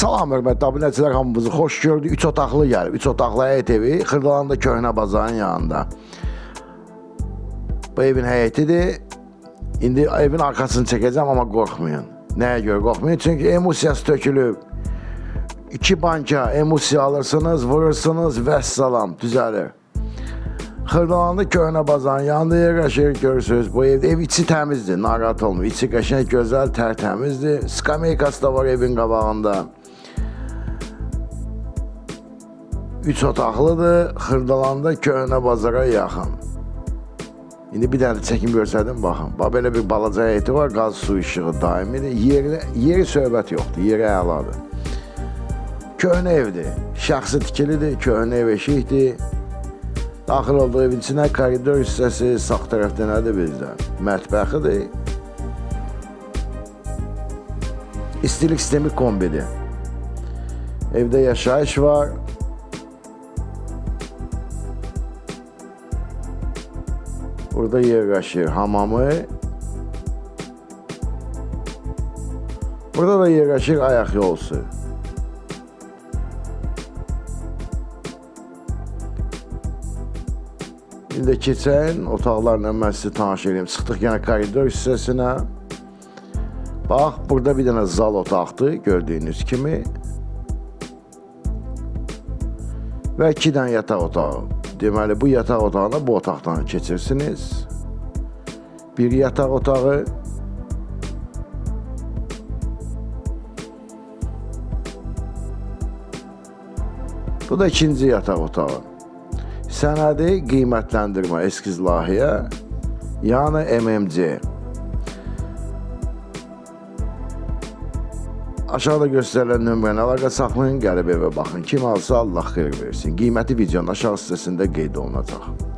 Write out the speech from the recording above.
Salam hörmətli abunəçilər hamımızı xoş gördük. 3 otaqlı gəlib. 3 otaqlı həyət evi Xırdalanda köhnə bazarın yanında. Bu evin həyətidir. İndi evin arxasını çəkəcəm amma qorxmayın. Nəyə görə qorxmayın? Çünki emosiyası tökülüb. İki banka emosiya alırsınız, vurursunuz və salam düzəlir. Xırdalanda köhnə bazarın yanında yerləşir, görürsünüz. Bu evdə ev içi təmizdir, narahat olmayın. İçi qəşəng, gözəl, tərtəmizdir. Skameykası da var evin qabağında. Üç otaqlıdır, Xırdalanda köhnə bazara yaxın. İndi bir dənə də çəkim göstərdim, baxın. Bax belə bir balaca həyəti var, qaz su işığı daimidir. Yeri, yeri söhbət yoxdur, yeri əladır. Köhnə evdir, şəxsi tikilidir, köhnə ev eşikdir. Daxil olduğu evin içinə koridor hissəsi sağ tərəfdə nədir bizdə? Mətbəxidir. İstilik sistemi kombidir. Evdə yaşayış var. Burada yerləşir hamamı. Burada da yerləşir ayaq yolusu. İndi keçən otaqlarla mən sizi tanış edeyim. Çıxdıq yenə koridor hissəsinə. Bax, burada bir dənə zal otaqdır, gördüyünüz kimi. Və iki dənə yataq otağı. Deməli, bu yataq otağına bu otaqdan keçirsiniz. Bir yataq otağı. Bu da ikinci yataq otağı. Sənədi qiymətləndirmə eskiz layihə, yəni MMC. Aşağıda göstərilən nömrəni əlaqə saxlayın, gəlib evə baxın. Kim alsa Allah xeyir versin. Qiyməti videonun aşağı hissəsində qeyd olunacaq.